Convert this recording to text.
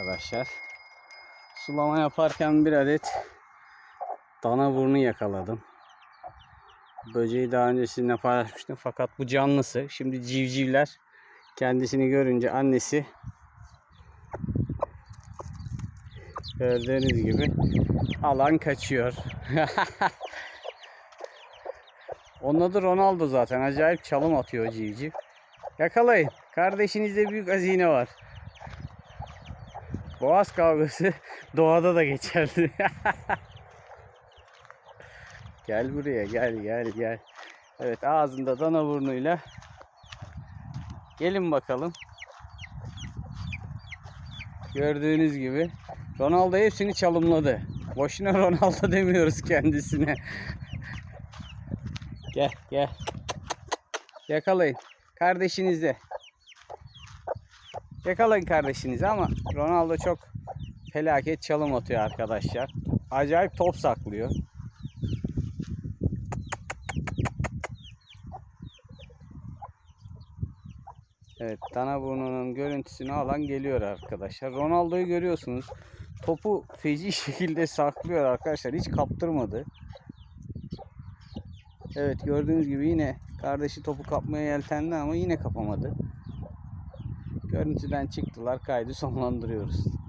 arkadaşlar. Sulama yaparken bir adet dana burnu yakaladım. Böceği daha önce sizinle paylaşmıştım fakat bu canlısı. Şimdi civcivler kendisini görünce annesi gördüğünüz gibi alan kaçıyor. Onun adı Ronaldo zaten. Acayip çalım atıyor civciv. Yakalayın. Kardeşinizde büyük hazine var. Boğaz kavgası doğada da geçerli. gel buraya gel gel gel. Evet ağzında dana burnuyla. Gelin bakalım. Gördüğünüz gibi Ronaldo hepsini çalımladı. Boşuna Ronaldo demiyoruz kendisine. gel gel. Yakalayın. Kardeşinizde. Yakalayın kardeşinizi ama Ronaldo çok felaket çalım atıyor arkadaşlar. Acayip top saklıyor. Evet, dana burnunun görüntüsünü alan geliyor arkadaşlar. Ronaldo'yu görüyorsunuz. Topu feci şekilde saklıyor arkadaşlar. Hiç kaptırmadı. Evet gördüğünüz gibi yine kardeşi topu kapmaya yeltendi ama yine kapamadı. Görüntüden çıktılar. Kaydı sonlandırıyoruz.